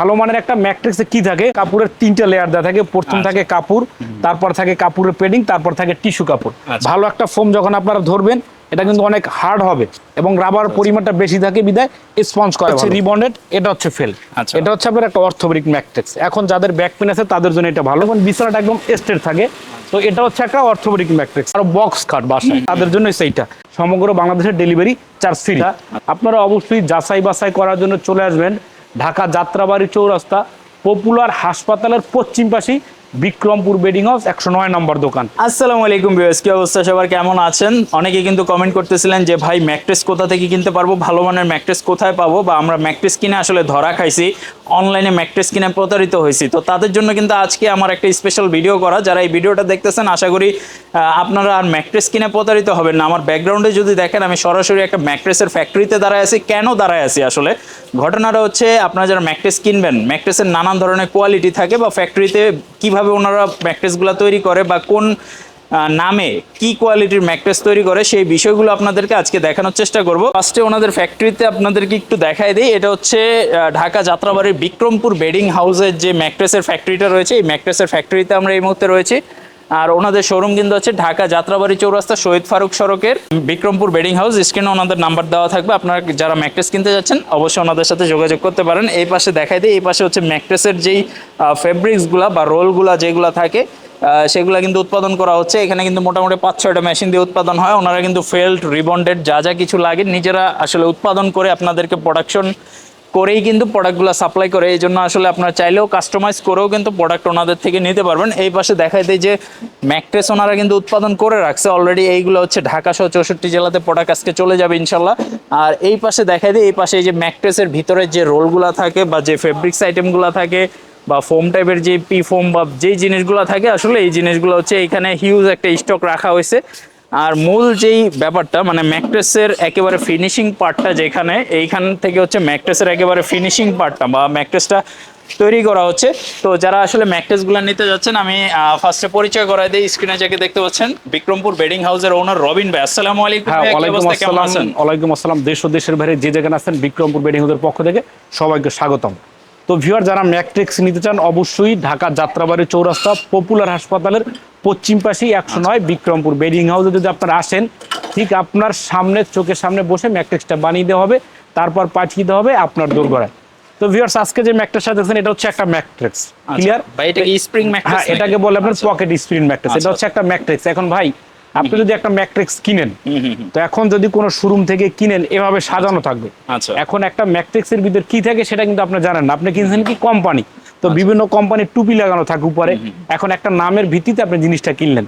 ভালো মানের একটা ম্যাট্রিক্সে কি থাকে? কাপড়ের তিনটা লেয়ার দেওয়া থাকে। প্রথম আচ্ছা। থাকে কাপড় তারপর থাকে কাপড়ের পেডিং তারপর থাকে টিস্যু কাপড়। আচ্ছা। ভালো একটা ফোম যখন আপনারা ধরবেন এটা কিন্তু অনেক হার্ড হবে এবং রাবার পরিমাণটা বেশি থাকে বিদায় স্পঞ্জ করা হচ্ছে রিবন্ডেড এটা হচ্ছে ফেল আচ্ছা। এটা হচ্ছে আপনার একটা অর্থোপেডিক ম্যাট্রিক্স। এখন যাদের ব্যাক পেন আছে তাদের জন্য এটা ভালো। এবং বিছানাটা একদম স্টেট থাকে। তো এটা হচ্ছে একটা অর্থোপেডিক ম্যাট্রিক্স। আর বক্স খাট বাসায়। তাদের জন্য সেইটা। সমগ্র বাংলাদেশের ডেলিভারি চার্জ ফ্রি আপনারা অবশ্যই যাচাই বাছাই করার জন্য চলে আসবেন। ঢাকা যাত্রাবাড়ি চৌরাস্তা, পপুলার হাসপাতালের পশ্চিম পাশে বিক্রমপুর বেডিং হাউস, একশো নয় নম্বর দোকান। আসসালামু আলাইকুম বিএস কি অবস্থা? সবার কেমন আছেন? অনেকে কিন্তু কমেন্ট করতেছিলেন যে, ভাই ম্যাকট্রেস কোথা থেকে কিনতে পারব? ভালো মানের ম্যাকট্রেস কোথায় পাবো? বা, আমরা ম্যাকট্রেস কিনে আসলে ধরা খাইছি। অনলাইনে ম্যাট্রেস কিনে প্রতারিত হয়েছি। তো তাদের জন্য কিন্তু আজকে আমার একটা স্পেশাল ভিডিও করা। যারা এই ভিডিওটা দেখতেছেন, আশা করি আপনারা আর ম্যাট্রেস কিনে প্রতারিত হবেন না। আমার ব্যাকগ্রাউন্ডে যদি দেখেন, আমি সরাসরি একটা ম্যাট্রেসের ফ্যাক্টরিতে দাঁড়ায় আছি। কেন দাঁড়ায় আছি আসলে? ঘটনাটা হচ্ছে, আপনারা যারা ম্যাট্রেস কিনবেন, ম্যাট্রেসের নানান ধরনের কোয়ালিটি থাকে বা ফ্যাক্টরিতে কীভাবে ওনারা ম্যাট্রেসগুলো তৈরি করে বা কোন নামে কি কোয়ালিটির ম্যাট্রেস তৈরি করে সেই বিষয়গুলো আপনাদেরকে আজকে দেখানোর চেষ্টা করব। ফার্স্টে ওনাদের ফ্যাক্টরিতে আপনাদেরকে একটু দেখাই দিই। এটা হচ্ছে ঢাকা যাত্রাবাড়ির বিক্রমপুর বেডিং হাউসের যে ম্যাট্রেসের ফ্যাক্টরিটা রয়েছে, এই ম্যাট্রেসের ফ্যাক্টরিতে আমরা এই মুহূর্তে রয়েছি। আর ওনাদের শোরুম কিন্তু হচ্ছে ঢাকা যাত্রাবাড়ি চৌরাস্তা শহীদ ফারুক সড়কের বিক্রমপুর বেডিং হাউস। স্ক্রিনে ওনাদের নাম্বার দেওয়া থাকবে। আপনারা যারা ম্যাট্রেস কিনতে যাচ্ছেন, অবশ্যই ওনাদের সাথে যোগাযোগ করতে পারেন। এই পাশে দেখাই দিই, এই পাশে হচ্ছে ম্যাট্রেসের যেই ফেব্রিক্সগুলা বা রোলগুলা যেগুলা থাকে সেগুলা কিন্তু উৎপাদন করা হচ্ছে। এখানে কিন্তু মোটামুটি পাঁচ, ছয়টা মেশিন দিয়ে উৎপাদন হয়। ওনারা কিন্তু ফেল্ট রিবন্ডেড যা যা কিছু লাগে নিজেরা আসলে উৎপাদন করে আপনাদেরকে প্রোডাকশন করেই কিন্তু প্রোডাক্টগুলো সাপ্লাই করে। এই জন্য আসলে আপনারা চাইলেও কাস্টমাইজ করেও কিন্তু প্রোডাক্ট ওনাদের থেকে নিতে পারবেন। এই পাশে দেখাই দেয় যে ম্যাকট্রেস ওনারা কিন্তু উৎপাদন করে রাখছে। অলরেডি এইগুলো হচ্ছে ঢাকা সহ চৌষট্টি জেলাতে প্রোডাক্ট আজকে চলে যাবে ইনশাল্লাহ। আর এই পাশে দেখাই দিই, এই পাশে এই যে ম্যাকট্রেসের ভিতরে যে রোলগুলো থাকে বা যে ফেব্রিক্স আইটেমগুলো থাকে বা ফোম টাইপের যে পি ফোম বা যেই জিনিসগুলো থাকে আসলে এই জিনিসগুলো হচ্ছে এখানে হিউজ একটা স্টক রাখা হয়েছে। আর মূল যেই ব্যাপারটা মানে ম্যাকট্রেসের একেবারে ফিনিশিং পার্টটা যেখানে এইখান থেকে হচ্ছে ম্যাকট্রেসের একেবারে ফিনিশিং পার্টটা বা ম্যাকট্রেসটা তৈরি করা হচ্ছে। তো যারা আসলে ম্যাকট্রেসগুলো নিতে যাচ্ছেন আমি ফার্স্টে পরিচয় করাই দিই স্ক্রিনে যাকে দেখতে পাচ্ছেন বিক্রমপুর বেডিং হাউসের ওনার রবিন ভাই। আসসালামু আলাইকুম হ্যাঁ ওয়ালাইকুম আসসালাম আছেন? ওয়ালাইকুম আসসালাম দেশ ও দেশের বাইরে যে জায়গায় আছেন বিক্রমপুর বেডিং হাউসের পক্ষ থেকে সবাইকে স্বাগতম। তো ভিউয়ার যারা ম্যাট্রিক্স নিতে চান অবশ্যই ঢাকা যাত্রাবাড়ি চৌরাস্তা পপুলার হাসপাতালের পশ্চিম পাশেই একশো নয় বিক্রমপুর বেডিং হাউসে যদি আপনারা আসেন ঠিক আপনার সামনে চোখের সামনে বসে ম্যাট্রিক্সটা বানিয়ে দেওয়া হবে তারপর পাঠিয়ে দেওয়া হবে আপনার দোরগড়ায়। তো ভিউয়ার্স আজকে যে ম্যাট্রিক্সটা দেখছেন এটা হচ্ছে একটা ম্যাট্রিক্স। ক্লিয়ার ভাই এটা কি স্প্রিং হ্যাঁ এটাকে বলে আপনার পকেট স্প্রিং ম্যাট্রিক্স। এটা আচ্ছা। হচ্ছে একটা ম্যাট্রিক্স। এখন ভাই আপনি যদি একটা ম্যাট্রিক্স কিনেন তো এখন যদি কোনো শোরুম থেকে কিনেন এভাবে সাজানো থাকবে। আচ্ছা। এখন একটা ম্যাট্রিক্সের ভিতর কি থাকে সেটা কিন্তু আপনি জানেন না। আপনি কিনছেন কি কোম্পানি। তো আচ্ছা। বিভিন্ন কোম্পানির টুপি লাগানো থাকে উপরে। এখন একটা নামের ভিত্তিতে আপনি জিনিসটা কিনলেন।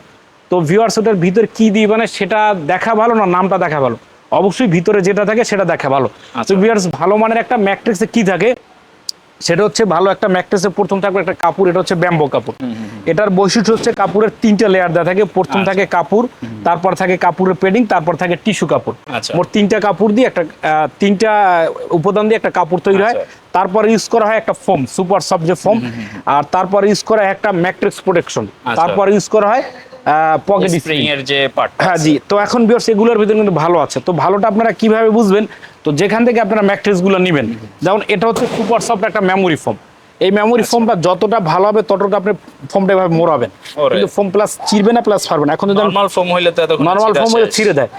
তো ভিউয়ার্স ওটার ভিতর কি দিয়ে মানে সেটা দেখা ভালো না নামটা দেখা ভালো? অবশ্যই ভিতরে যেটা থাকে সেটা দেখা ভালো। তো আচ্ছা। ভিউয়ার্স ভালো মানের একটা ম্যাট্রিক্সে কি থাকে? সেটা হচ্ছে ভালো একটা ম্যাট্রেসের প্রথম থাকবে একটা কাপড় এটা হচ্ছে ব্যাম্বো কাপড় এটার বৈশিষ্ট্য হচ্ছে কাপড়ের তিনটা লেয়ার দেওয়া থাকে প্রথম আচ্ছা। থাকে কাপড় তারপর থাকে কাপড়ের পেডিং তারপর থাকে টিস্যু কাপড় আচ্ছা। মোট তিনটা কাপড় দিয়ে একটা তিনটা উপাদান দিয়ে একটা কাপড় তৈরি হয় আচ্ছা। তারপর ইউজ করা হয় একটা ফোম সুপার সফট যে ফোম আর তারপর ইউজ করা হয় একটা ম্যাট্রিক্স প্রোটেকশন। তারপর ইউজ করা হয় পকেট স্প্রিং এর যে পার্ট হ্যাঁ জি। তো এখন বিয়ার্স এগুলোর ভিতরে কিন্তু ভালো আছে। তো ভালোটা আপনারা কীভাবে বুঝবেন? তো যেখান থেকে আপনারা ম্যাট্রেসগুলো নেবেন। যেমন এটা হচ্ছে সুপার সফট একটা মেমোরি ফোম এই মেমোরি ফোমটা যতটা ভালো হবে ততটা আপনি ফোমটা এভাবে মোড়াবেন। কিন্তু ফোম প্লাস চিরবে না প্লাস ফারবে না। এখন যদি নরমাল ফোম হইলে তো নর্মাল ফোম হয়ে ছিঁড়ে দেয়।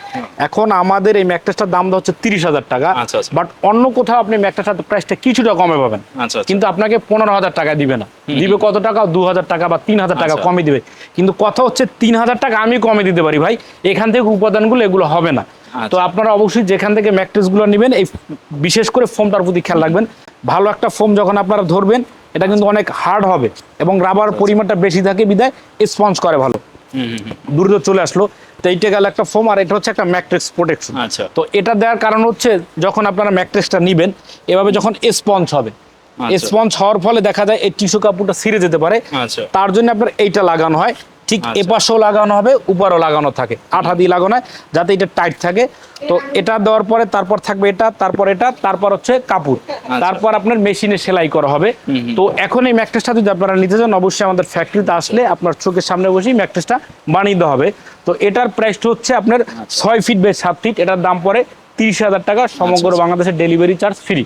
এখন আমাদের এই ম্যাট্রেসটার দাম হচ্ছে তিরিশ হাজার টাকা। আচ্ছা, আচ্ছা। বাট অন্য কোথাও আপনি ম্যাট্রেসটার প্রাইসটা কিছুটা কমে পাবেন। আচ্ছা আচ্ছা। কিন্তু আপনাকে পনেরো হাজার টাকা দিবে না। দিবে কত টাকা? দু হাজার টাকা বা তিন হাজার টাকা আচ্ছা। কমে দিবে। কিন্তু কথা হচ্ছে তিন হাজার টাকা আমি কমে দিতে পারি ভাই। এখান থেকে উপাদানগুলো এগুলো হবে না। আচ্ছা। তো আপনারা অবশ্যই যেখান থেকে ম্যাট্রেসগুলো নেবেন এই বিশেষ করে ফোমটার প্রতি খেয়াল রাখবেন। ভালো একটা ফোম যখন আপনারা ধরবেন এটা কিন্তু অনেক হার্ড হবে এবং রাবার পরিমাণটা বেশি থাকে বিদায় স্পঞ্জ করে ভালো। হুম। চলে আসলো। তো এইটা গেল একটা ফোম আর এটা হচ্ছে একটা ম্যাট্রিক্স প্রোটেকশন আচ্ছা। তো এটা দেওয়ার কারণ হচ্ছে যখন আপনারা ম্যাট্রেসটা নিবেন এভাবে যখন স্পঞ্জ হবে। আচ্ছা। স্পঞ্জ হওয়ার ফলে দেখা যায় এই টিস্যু কাপড়টা ছিঁড়ে যেতে পারে। আচ্ছা। তার জন্য আপনার এইটা লাগানো হয়। ঠিক আচ্ছা। এপাশেও লাগানো হবে উপরও লাগানো থাকে। আঠা দিয়ে লাগানো হয় যাতে এটা টাইট থাকে। তো এটা দেওয়ার পরে তারপর থাকবে এটা তারপর এটা তারপর হচ্ছে কাপড়। তারপর আপনার মেশিনে সেলাই করা হবে। তো এখন এই ম্যাট্রেসটা যদি আপনারা নিতে চান অবশ্যই আমাদের ফ্যাক্টরিতে আসলে আপনার চোখের সামনে বসেই ম্যাট্রেসটা বানিয়ে দেওয়া হবে। তো এটার প্রাইসটা হচ্ছে আপনার ছয় ফিট বাই সাত ফিট এটার দাম পড়ে তিরিশ হাজার টাকা। সমগ্র বাংলাদেশের ডেলিভারি চার্জ ফ্রি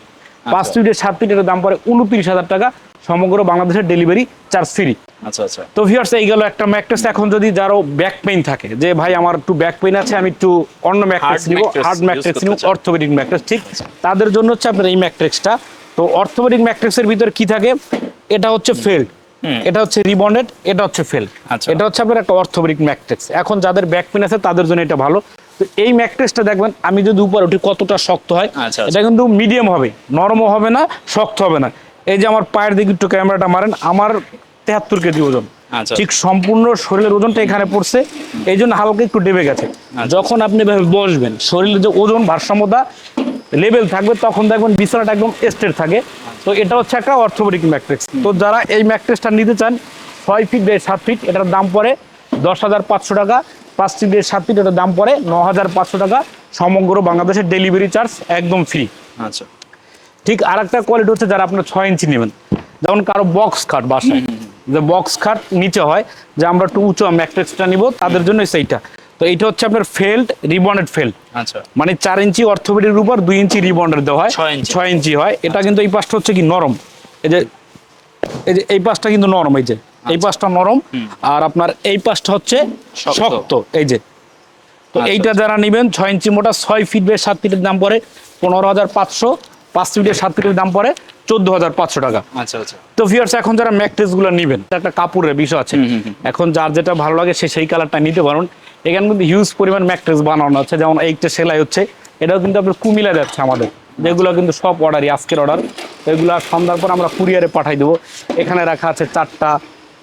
পাঁচ ফিটের সাত ফিট এটার দাম পড়ে উনত্রিশ হাজার টাকা। সমগ্র বাংলাদেশের ডেলিভারি চার্জ ফ্রি আচ্ছা আচ্ছা। তো ভিউয়ার্স এই গেল একটা ম্যাট্রেস এখন যদি যারও ব্যাক পেইন থাকে যে ভাই আমার একটু ব্যাক পেইন আছে আমি একটু অন্য ম্যাট্রেস Hard নিব হার্ড করতে নিব অর্থোপেডিক ম্যাট্রেস ঠিক? তাদের জন্য হচ্ছে আপনার এই ম্যাট্রেসটা তো অর্থোপেডিক ম্যাট্রেসের ভিতরে কি থাকে? এটা হচ্ছে ফেল্ড এটা হচ্ছে রিবন্ডেড এটা হচ্ছে ফেল আচ্ছা। এটা হচ্ছে আপনার একটা অর্থোপেডিক ম্যাট্রেস এখন যাদের ব্যাক পেইন আছে তাদের জন্য এটা ভালো। তো এই ম্যাট্রেসটা দেখবেন আমি যদি উপর উঠি কতটা শক্ত হয় আচ্ছা, আচ্ছা। এটা কিন্তু মিডিয়াম হবে। নরমও হবে না শক্ত হবে না। এই যে আমার পায়ের দিকে একটু ক্যামেরাটা মারেন আমার তেহাত্তর কেজি ওজন। আচ্ছা। ঠিক সম্পূর্ণ শরীরের ওজনটা এখানে পড়ছে এই জন্য হালকা একটু ডেবে গেছে। যখন আপনি বসবেন শরীরের যে ওজন ভারসাম্যতা লেভেল থাকবে তখন দেখবেন বিছানাটা একদম স্টেট থাকে। তো এটা হচ্ছে একটা অর্থোপেডিক ম্যাট্রিক্স। তো যারা এই ম্যাট্রিক্সটা নিতে চান ছয় ফিট বাই সাত ফিট এটার দাম পড়ে দশ হাজার পাঁচশো টাকা। পাঁচ ফিট বাই সাত ফিট এটার দাম পড়ে ন হাজার পাঁচশো টাকা। সমগ্র বাংলাদেশের ডেলিভারি চার্জ একদম ফ্রি আচ্ছা। ঠিক আর একটা কোয়ালিটি হচ্ছে যারা আপনার ছয় ইঞ্চি নেবেন। যেমন কারও বক্স খাট বাসায়। যে বক্স খাট নিচে হয় যে আমরা একটু উঁচু ম্যাট্রিক্সটা নিব তাদের জন্য সেইটা তো এটা হচ্ছে আপনার ফেল্ড রিবন্ডেড ফেল্ড আচ্ছা। মানে চার ইঞ্চি অর্থোপেডির উপর দুই ইঞ্চি রিবন্ডের দেওয়া হয়। ছয় ইঞ্চি। হয়। এটা কিন্তু এই পাশটা হচ্ছে কি নরম। এই যে এই যে এই পাশটা কিন্তু নরম এই যে। এই পাশটা নরম। আর আপনার এই পাশটা হচ্ছে শক্ত। এই যে। তো আচ্ছা, এইটা যারা নেবেন ছয় ইঞ্চি মোটা ছয় ফিট বেশ সাত ফিটের দাম পড়ে। পনেরো হাজার পাঁচশো। পাঁচ ফিটের সাত ফিটের দাম পড়ে চোদ্দ হাজার পাঁচশো টাকা। আচ্ছা আচ্ছা। তো ভিউয়ার্স এখন যারা ম্যাট্রেসগুলো নিবেন একটা কাপড়ের বিষয় আছে। এখন যার যেটা ভালো লাগে সে সেই কালারটা নিতে পারেন। এখানে কিন্তু হিউজ পরিমাণ ম্যাট্রেস বানানো আছে যেমন এইটা সেলাই হচ্ছে। এটাও কিন্তু আপনার কুমিলা যাচ্ছে আমাদের। যেগুলো কিন্তু সব অর্ডারই আজকের অর্ডার এগুলো সন্ধ্যার পর আমরা কুরিয়ারে পাঠাই দেবো। এখানে রাখা আছে চারটা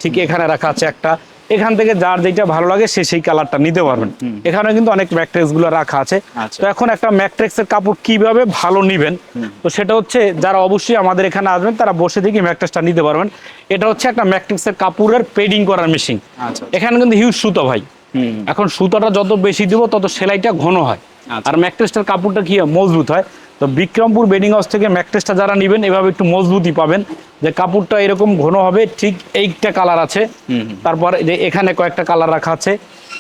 ঠিক এখানে রাখা আছে একটা। এখান থেকে যার যেটা ভালো লাগে সে সেই কালারটা নিতে পারবেন। এখানে কিন্তু অনেক ম্যাট্রেসগুলো রাখা আছে। আচ্ছা। তো এখন একটা ম্যাট্রেক্সের কাপড় কীভাবে ভালো নিবেন? তো সেটা হচ্ছে যারা অবশ্যই আমাদের এখানে আসবেন তারা বসে থেকে ম্যাট্রেসটা নিতে পারবেন। এটা হচ্ছে একটা ম্যাট্রিক্সের কাপড়ের পেডিং করার মেশিন আচ্ছা। এখানে কিন্তু হিউজ সুতো ভাই। এখন সুতোটা যত বেশি দিব তত সেলাইটা ঘন হয়। আচ্ছা। আর ম্যাট্রেসটার কাপড়টা কি মজবুত হয়। তো বিক্রমপুর বেডিং হাউস থেকে ম্যাট্রেসটা যারা নেবেন এভাবে একটু মজবুতই পাবেন যে কাপড়টা এরকম ঘন হবে ঠিক এইটা কালার আছে। তারপর যে এখানে কয়েকটা কালার রাখা আছে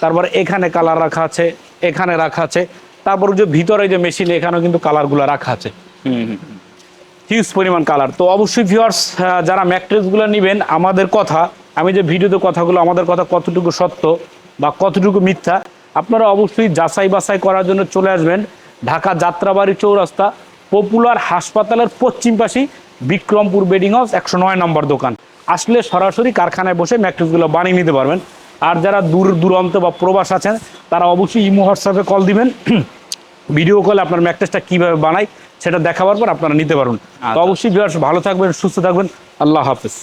তারপর এখানে কালার রাখা আছে এখানে রাখা আছে তারপর যে ভিতরে যে মেশিন এখানেও কিন্তু কালারগুলো রাখা আছে। হিউজ পরিমাণ কালার তো অবশ্যই ভিউয়ার্স যারা ম্যাট্রেসগুলো নেবেন আমাদের কথা আমি যে ভিডিওতে কথাগুলো আমাদের কথা কতটুকু সত্য বা কতটুকু মিথ্যা আপনারা অবশ্যই যাচাই বাছাই করার জন্য চলে আসবেন। ঢাকা যাত্রাবাড়ি চৌরাস্তা পপুলার হাসপাতালের পশ্চিম পাশে বিক্রমপুর বেডিং হাউস একশো নয় নম্বর দোকান। আসলে সরাসরি কারখানায় বসে ম্যাট্রেসগুলো বানিয়ে নিতে পারবেন। আর যারা দূর দূরান্ত বা প্রবাস আছেন তারা অবশ্যই ইমো হোয়াটসঅ্যাপে কল দিবেন। ভিডিও কলে আপনার ম্যাট্রেসটা কীভাবে বানাই সেটা দেখাবার পর আপনারা নিতে পারবেন তো আচ্ছা। অবশ্যই ভালো থাকবেন সুস্থ থাকবেন। আল্লাহ হাফেজ।